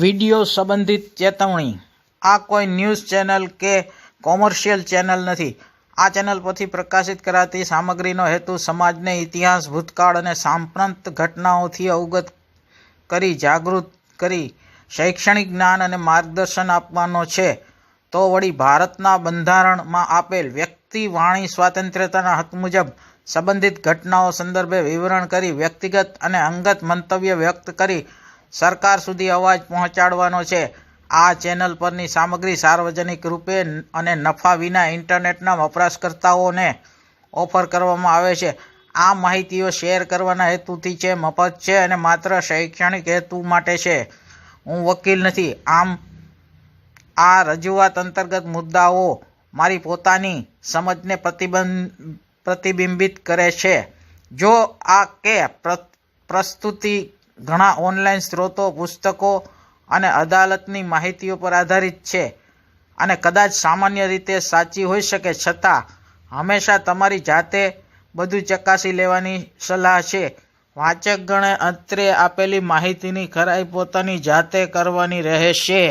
Video સંબંધિત ચેતવણી. આ કોઈ ન્યૂઝ ચેનલ કે કોમર્શિયલ ચેનલ નથી. આ ચેનલ પરથી પ્રકાશિત કરાતી સામગ્રીનો હેતુ સમાજને ઇતિહાસ, ભૂતકાળ અને સાંપ્રત ઘટનાઓથી અવગત કરી, જાગૃત કરી, શૈક્ષણિક જ્ઞાન અને માર્ગદર્શન આપવાનો છે. તો વળી ભારતના બંધારણમાં આપેલ વ્યક્તિ વાણી સ્વાતંત્ર્યતાના હક મુજબ સંબંધિત ઘટનાઓ સંદર્ભે વિવરણ કરી વ્યક્તિગત અને અંગત મંતવ્ય વ્યક્ત કરી સરકાર સુધી અવાજ પહોંચાડવાનો છે. આ ચેનલ પરની સામગ્રી સાર્વજનિક રૂપે અને નફા વિના ઇન્ટરનેટના વપરાશકર્તાઓને ઓફર કરવામાં આવે છે. આ માહિતીઓ શેર કરવાના હેતુથી છે, મફત છે અને માત્ર શૈક્ષણિક હેતુ માટે છે. હું વકીલ નથી. આમ, આ રજૂઆત અંતર્ગત મુદ્દાઓ મારી પોતાની સમજને પ્રતિબંધ, પ્રતિબિંબિત કરે છે. જો આ કે પ્રસ્તુતિ ઘણા ઓનલાઈન સ્ત્રોતો, પુસ્તકો અને અદાલતની માહિતીઓ પર આધારિત છે અને કદાચ સામાન્ય રીતે સાચી હોઈ શકે છતાં હંમેશા તમારી જાતે બધું ચકાસી લેવાની સલાહ છે. વાચકગણે અત્રે આપેલી માહિતીની ખરાઈ પોતાની જાતે કરવાની રહેશે.